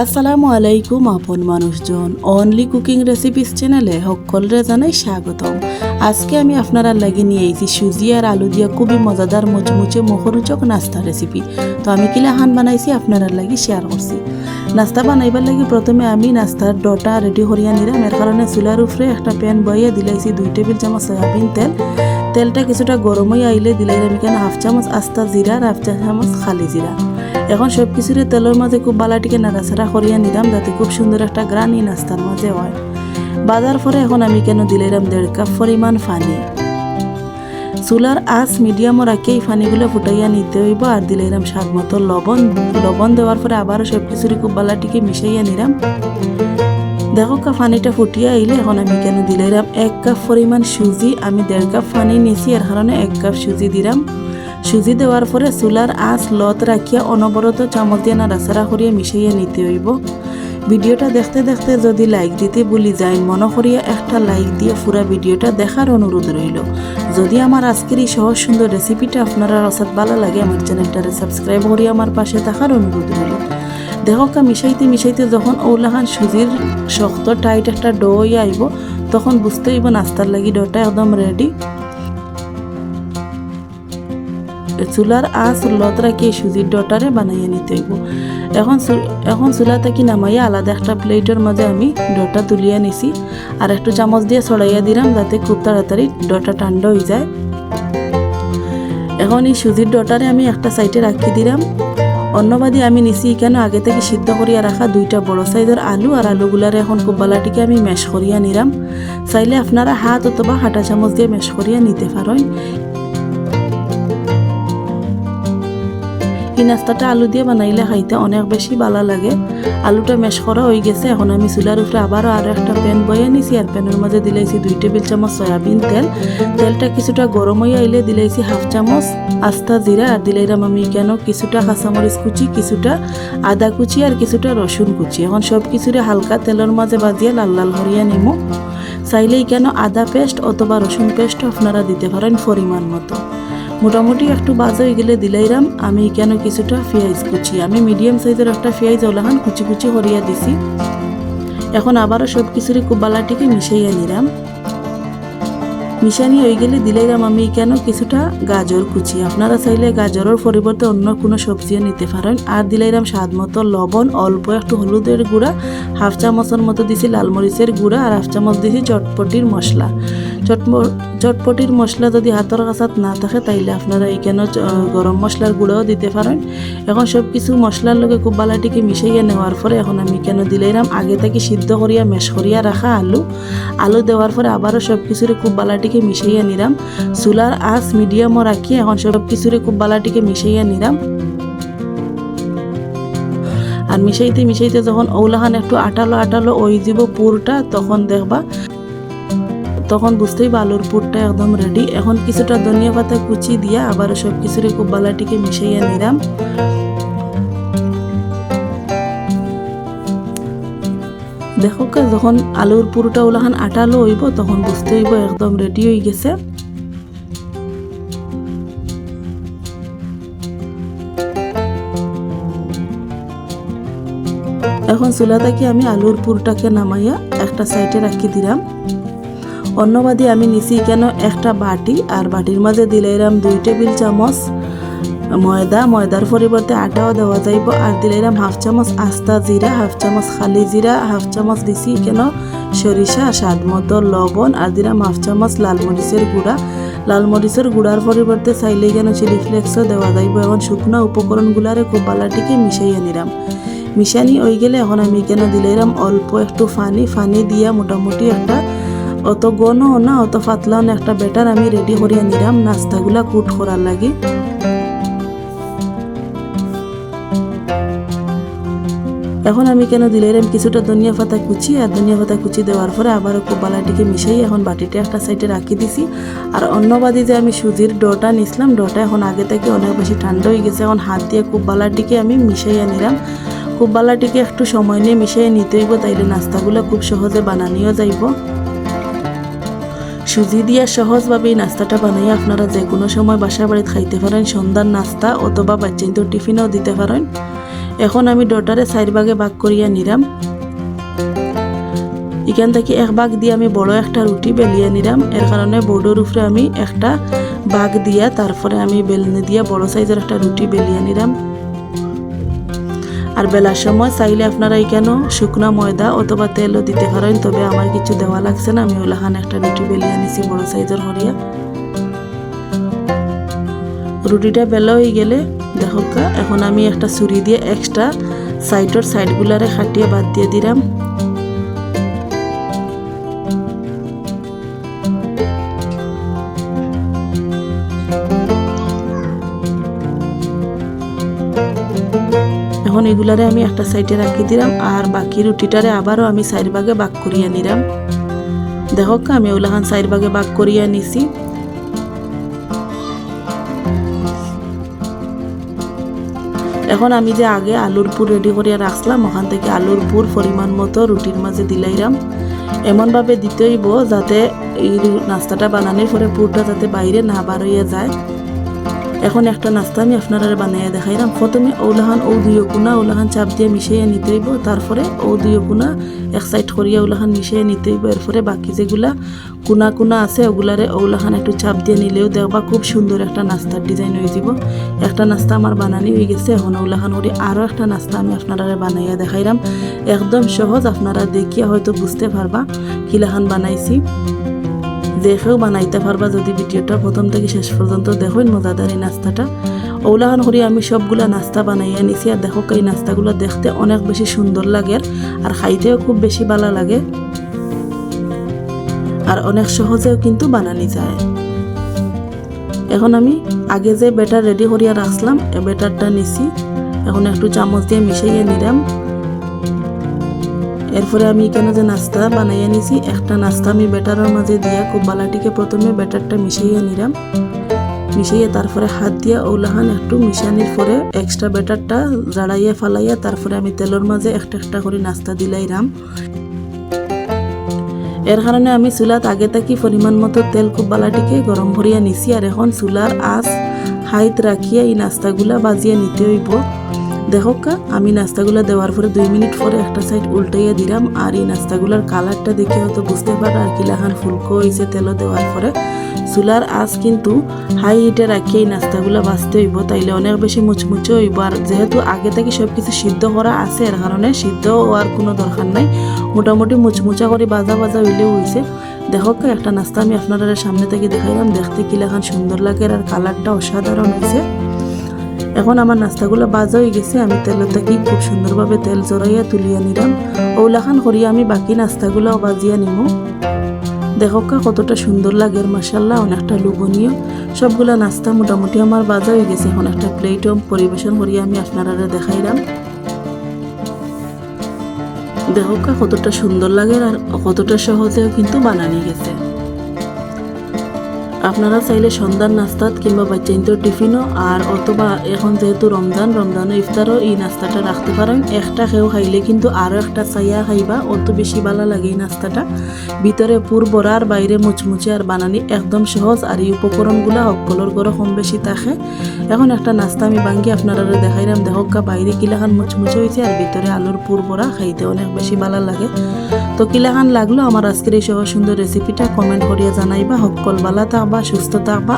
আসসালামু আলাইকুম আপন মানুষজন। অনলি কুকিং রেসিপিস চ্যানেলে সকলরে জানাই স্বাগতম। আজকে আমি আপনারা লাগি নিয়ে আইছি সুজি আর আলু দিয়া খুবই মজাদার মুচমুচে মুখরোচক নাস্তা রেসিপি তো আমি কিলা হান বানাইছি আপনারা লাগি শেয়ার করছি। নাস্তা বানাইবার লাগি প্রথমে আমি নাস্তার ডটা রেডি করিয়া নিলাম। এর কারণে চুলার উপরে একটা প্যান বইয়া দিলাইছি দুই টেবিল চামচ সয়াবিন তেল। তেলটা কিছুটা গরম হয়ে আইলে দিলাইলাম এখানে হাফ চামচ আস্তা জিরা আর হাফ চামচ খালি জিরা। এখন সব কিছুরে তেলের মাঝে খুব বালাটিকে নাড়াচাড়া করিয়া নিলাম, যাতে খুব সুন্দর একটা গ্রানি নাস্তার মাঝে হয়। বাজার পরে এখন আমি কেন দিলাম দেড় কাপ পরিমাণ পানি চুলার আঁচ মিডিয়ামও রাখি এই পানিগুলো ফুটাইয়া নিতে হইব আর দিলাম স্বাদ মতো লবণ লবণ দেওয়ার পরে আবারও সব কিছুরে খুব বালাটিকে মিশাইয়া নিলাম। দেখো কা পানিটা ফুটিয়ে আইলে এখন আমি কেন দিলাম এক কাপ পরিমাণ সুজি, আমি দেড় কাপ পানি নিয়েছি, এর কারণে এক কাপ সুজি দিলাম। সুজি দেওয়ার পরে চুলার আঁচ লত রাখিয়া অনবরত চামচ দিয়ে নাড়াচাড়া করিয়া মিশাইয়া নিতে হইব। ভিডিওটা দেখতে দেখতে যদি লাইক দিতে ভুলি যায় মনে করিয়া একটা লাইক দিয়ে পুরা ভিডিওটা দেখার অনুরোধ রইল যদি আমার আজকের এই সহজ সুন্দর রেসিপিটা আপনারা রসাদ ভালো লাগে আমার চ্যানেলটারে সাবস্ক্রাইব করিয়া আমার পাশে থাকার অনুরোধ রইল দেখো কা মিশাইতে মিশাইতে যখন ওলাখান সুজির শক্ত টাইট একটা ডো আইব তখন বুঝতে হইব নাস্তার লাগি ডোটা একদম রেডি চুলার আঁচ লত রাখি সুজির ডটারে বানাইয়া নিতে হইব এখন এখন চুলা থেকে নামাইয়া আলাদা একটা প্লেটের মাঝে আমি ডটা তুলিয়া নিছি আর একটু চামচ দিয়ে ছড়াইয়া দিলাম যাতে খুব তাড়াতাড়ি ডটা ঠান্ডা হয়ে যায়। এখন এই সুজির ডটারে আমি একটা সাইডে রাখি দিলাম। অন্যবাদী আমি নিছি কেন আগে থেকে সিদ্ধ করিয়া রাখা দুইটা বড় সাইজের আলু আর আলুগুলারে এখন খুব বালাটিকে আমি ম্যাশ করিয়া নিলাম চাইলে আপনারা হাত অথবা হাঁটা চামচ দিয়ে ম্যাশ করিয়া নিতে পারেন। এই নাস্তাটা আলু দিয়ে বানাইলে খাইতে অনেক বেশি ভালো লাগে। আলুটা মেশ করা হয়ে গেছে, এখন আমি চুলার উপরে আবারও আরও একটা প্যান বয়ে নিছি আর প্যানের মাঝে দিলাইছি দুই টেবিল চামচ সয়াবিন তেল। তেলটা কিছুটা গরম হয়ে আইলে দিলাইছি হাফ চামচ আস্তা জিরা আর দিলাইলাম আমি কেন কিছুটা কাঁচামরিচ কুচি, কিছুটা আদা কুচি আর কিছুটা রসুন কুচি। এখন সব কিছুরে হালকা তেলের মাঝে বাজিয়ে লাল লাল হরিয়া নিমু। চাইলেই কেন আদা পেস্ট অথবা রসুন পেস্ট আপনারা দিতে পারেন পরিমাণ মতো। মোটামুটি একটু বাজে হয়ে গেলে দিলাইরাম, আমি কেন কিছুটা পেঁয়াজ কুচি আমি মিডিয়াম সাইজের একটা পেঁয়াজ ওলাহান কুচি কুচি হরিয়া দিছি। এখন আবারও সব কিছুরই খুব মিশাইয়া নিলাম। মিশানি হয়ে গেলে দিলাইরাম আমি কেন কিছুটা গাজর কুচি? আপনারা চাইলে গাজরের পরিবর্তে অন্য কোনো সবজিও নিতে পারেন। আর দিলাইরাম স্বাদ মতো লবণ, অল্প একটু হলুদের গুঁড়া, হাফ চামচের মতো দিছি লাল মরিচের গুঁড়া, আর হাফ চামচ দিছি চটপটির মশলা। চটপটির মশলা যদি হাতের কাছাত না থাকে, তাইলে আপনারা এইখানে গরম মশলার গুঁড়াও দিতে পারেন। এখন সব কিছু মশলার লগে খুব বালাটিকে মিশাইয়া নেওয়ার পরে এখন আমি কেন দিলাইরাম আগে থেকে সিদ্ধ করিয়া, মেশ করিয়া রাখা আলু। আলু দেওয়ার পরে আবারও সব কিছুরে খুব বালাটিকে মিশাইয়া নিলাম। চুলার আঁচ মিডিয়ামও রাখি, এখন সব কিছুরে খুব বালাটিকে মিশাইয়া নিলাম। আর মিশাইতে মিশাইতে যখন ওলাহান একটু আটালো আটালো ওই যাব পুরটা, তখন দেখবা, তখন বুঝতেই আলুর পুরটা একদম রেডি এখন কিছুটা ধনিয়া পাতা কুচি দিয়া আবার সব কিছুরে খুব বালাটিকে মিশাইয়া নিলাম। দেখো যখন আলুর পুরোটা ওলাখান আটালো হইব, তখন বুঝতে হইব একদম রেডি হয়ে গেছে। এখন চুলা থেকে আমি আলুর পুরটাকে নামাইয়া একটা সাইডে রাখি দিলাম অন্যবাদী আমি নিছি কেন একটা বাটি আর বাটির মাঝে দিলাইরাম দুই টেবিল চামচ ময়দা ময়দার পরিবর্তে আটাও দেওয়া যাইব আর দিলে দিলাইরাম হাফ চামচ আস্তা জিরা হাফ চামচ খালি জিরা হাফ চামচ দিছি কেন সরিষা স্বাদ মতো লবণ আর দিলাম হাফ চামচ লাল মরিচের গুঁড়া। লাল মরিচের গুঁড়ার পরিবর্তে চাইলে কেন চিলি ফ্লেক্সও দেওয়া যাইব এখন শুকনো উপকরণগুলারে খুব বালাটিকে মিশাইয়া নিলাম মিশানি হয়ে গেলে এখন আমি কেন দিলাইরাম অল্প একটু ফানি ফানি দিয়া মোটামুটি একটা অত গনও না, অত পাতলাও না, একটা ব্যাটার আমি রেডি করিয়া নিলাম নাস্তাগুলা কুট করার লাগি। এখন আমি কেন দিলাইরাম কিছুটা ধনিয়া পাতা কুচি আর ধনিয়া পাতা কুচি দেওয়ার পরে আবারও খুব বালাটিকে মিশাই এখন বাটিটা একটা সাইডে রাখি দিছি। আর অন্যবাদী যে আমি সুজির ডোটা নিছিলাম, ডোটা এখন আগে থেকে অনেক বেশি ঠান্ডা হয়ে গেছে। এখন হাত দিয়ে খুব বালাটিকে আমি মিশাইয়া নিলাম খুব বালাটিকে একটু সময় নিয়ে মিশাইয়া নিতে হইব, তাইলে নাস্তাগুলো খুব সহজে বানানিও যাইব। সুজি দিয়া সহজভাবে এই নাস্তাটা বানাই আপনারা যে কোনো সময় বাসা বাড়িতে খাইতে পারেন। সন্ধ্যার নাস্তা অথবা বাচ্চাদের টিফিনেও দিতে পারেন। এখন আমি ডটারে চার ভাগে ভাগ করিয়া নিলাম এখান থেকে এক ভাগ দিয়ে আমি বড় একটা রুটি বেলিয়ে নিলাম এর কারণে বোর্ডের উপরে আমি একটা ভাগ দিয়া তারপরে আমি বেলনি দিয়া বড় সাইজের একটা রুটি বেলিয়ে নিলাম আর বেলার সময় চাইলে আপনারা এখানে শুকনো ময়দা অথবা তেলও দিতে পারেন, তবে আমার কিছু দেওয়া লাগছে না। আমি ওলাখান একটা রুটি বেলিয়ে নিছি বড় সাইজের হরিয়া রুটিটা বেলা হয়ে গেলে দেখো এখন আমি একটা ছুরি দিয়ে এক্সট্রা সাইডের সাইডগুলারে খাটিয়ে বাদ দিয়ে দিলাম এখন এগুলারে আমি একটা সাইডে রাখি দিলাম আর বাকি রুটিটারে আবারও আমি সাইড ভাগে বাগ করিয়া নিলাম দেখো আমি ওলাখান সাইড ভাগে বাগ করিয়া নিছি এখন আমি যে আগে আলুর পুর রেডি করিয়া রাখলাম ওখান থেকে আলুর পুর পরিমাণ মতো রুটির মাঝে দিলাইরাম। এমনভাবে দিতেইব যাতে এই নাস্তাটা বানানোর পরে পুরটা যাতে বাইরে না বার হইয়া যায়। এখন একটা নাস্তা আমি আপনারা বানাইয়া দেখাইলাম প্রথমে ওলাহান ও দুই কোনা ওলাহান চাপ দিয়ে মিশাইয়া নিতে হইব। তারপরে ও দুই কোনা এক সাইড করিয়া ওলাহান মিশাইয়া নিতে হইব। এরপরে বাকি যেগুলা কোনা কোনা আছে, ওগুলারে ওলাহান একটু চাপ দিয়ে নিলেও দেখবা খুব সুন্দর একটা নাস্তার ডিজাইন হয়ে যাব একটা নাস্তা আমার বানানি হয়ে গেছে, এখন ওলাহান করি আরও একটা নাস্তা আমি আপনারা বানাইয়া দেখাইলাম একদম সহজ, আপনারা দেখিয়া হয়তো বুঝতে পারবা কিলাহান বানাইছি। দেখেও বানাইতে পারবা যদি ভিডিওটা প্রথম থেকে শেষ পর্যন্ত দেখুন মজাদার এই নাস্তাটা। ওলাহান করি আমি সবগুলা নাস্তা বানাইয়া নিছি আর দেখো এই নাস্তাগুলো দেখতে অনেক বেশি সুন্দর লাগে আর খাইতেও খুব বেশি ভালো লাগে। আর অনেক সহজেও কিন্তু বানানি যায়। এখন আমি আগে যে বেটার রেডি করিয়া রাখলাম এই বেটারটা নিছি। এখন একটু চামচ দিয়ে মিশাইয়া নিলাম। এরপরে আমি এখানে যে নাস্তা বানাইয়া নিছি? একটা নাস্তা আমি বেটারের মাঝে দিয়া খুব বালাটিকে প্রথমে বেটারটা মিশাইয়া নিলাম। মিশাইয়া তারপরে হাত দিয়া ওলাহান একটু মিশানির পরে এক্সট্রা বেটারটা জাড়াইয়া ফালাইয়া তারপরে আমি তেলের মাঝে একটা একটা করে নাস্তা দিলাইরাম এর কারণে আমি চুলাত আগে থাকি পরিমাণ মতো তেল খুব বালাটিকে গরম ভরিয়া নিছি আর এখন চুলার আঁচ হাইত রাখিয়া এই নাস্তাগুলা বাজিয়ে নিতে হইব। দেখোকা, আমি নাস্তাগুলো দেওয়ার পরে দুই মিনিট পরে একটা সাইড উল্টাইয়া দিলাম, আর এই নাস্তাগুলোর কালারটা দেখে হয়তো বুঝতে পারো আর কিলাখান ফুলকো হয়েছে তেল দেওয়ার পরে। চুলার আঁচ কিন্তু হাই হিটে রাখিয়ে এই নাস্তাগুলো বাঁচতে হইব, তাইলে অনেক বেশি মুচমুচে হইব। আর যেহেতু আগে থেকে সব কিছু সিদ্ধ করা আছে, এর কারণে সিদ্ধ হওয়ার কোনো দরকার নাই। মোটামুটি মুচমুচা করে বাজা বাজা হইলেও হয়েছে দেখো একটা নাস্তা আমি আপনারা সামনে থেকে দেখাইলাম, দেখতে কিলাখান সুন্দর লাগে আর কালারটা অসাধারণ হয়েছে এখন আমার নাস্তাগুলো বাজা হয়ে গেছে, আমি তেলের থেকে, খুব সুন্দরভাবে তেল জড়াইয়া তুলিয়া নিলাম। ওলাখান করিয়া আমি বাকি নাস্তাগুলো বাজিয়া নিমু। দেখো কা কতটা সুন্দর লাগে মাসাল্লাহ অনেকটা লোভনীয়। সবগুলা নাস্তা মোটামুটি আমার বাজা হয়ে গেছে, এখন একটা প্লেটও পরিবেশন করিয়া আমি আপনারা দেখাইলাম। দেখো কা কতটা সুন্দর লাগে আর কতটা সহজেও কিন্তু বানানি গেছে। আপনারা চাইলে সন্ধ্যার নাস্তাত কিংবা বাচ্চাইন্তর টিফিনও আর অথবা এখন যেহেতু রমজান রমজান ইফতারও এই নাস্তাটা রাখতে পারেন। একটা খেয়েও খাইলে কিন্তু আরও একটা চাইয়া খাইবা, অত বেশি ভালো লাগে এই নাস্তাটা। ভিতরে পুর বড়ার বাইরে মুচমুচে আর বানানি একদম সহজ আর এই উপকরণগুলো সকলের ঘরে কম বেশি থাকে। এখন একটা নাস্তা আমি ভাঙ্গি আপনারা দেখাইলাম দেখকা বাইরে কিলাখান মুচমুচে হয়েছে আর ভিতরে আলুর পুর বড়া খাইতে অনেক বেশি ভালো লাগে। তো কিলাখান লাগল। আমার আজকের এই সহজ সুন্দর রেসিপিটা কমেন্ট করিয়া জানাইবা। সকল বালা থাকবা। সুস্থ থাকবা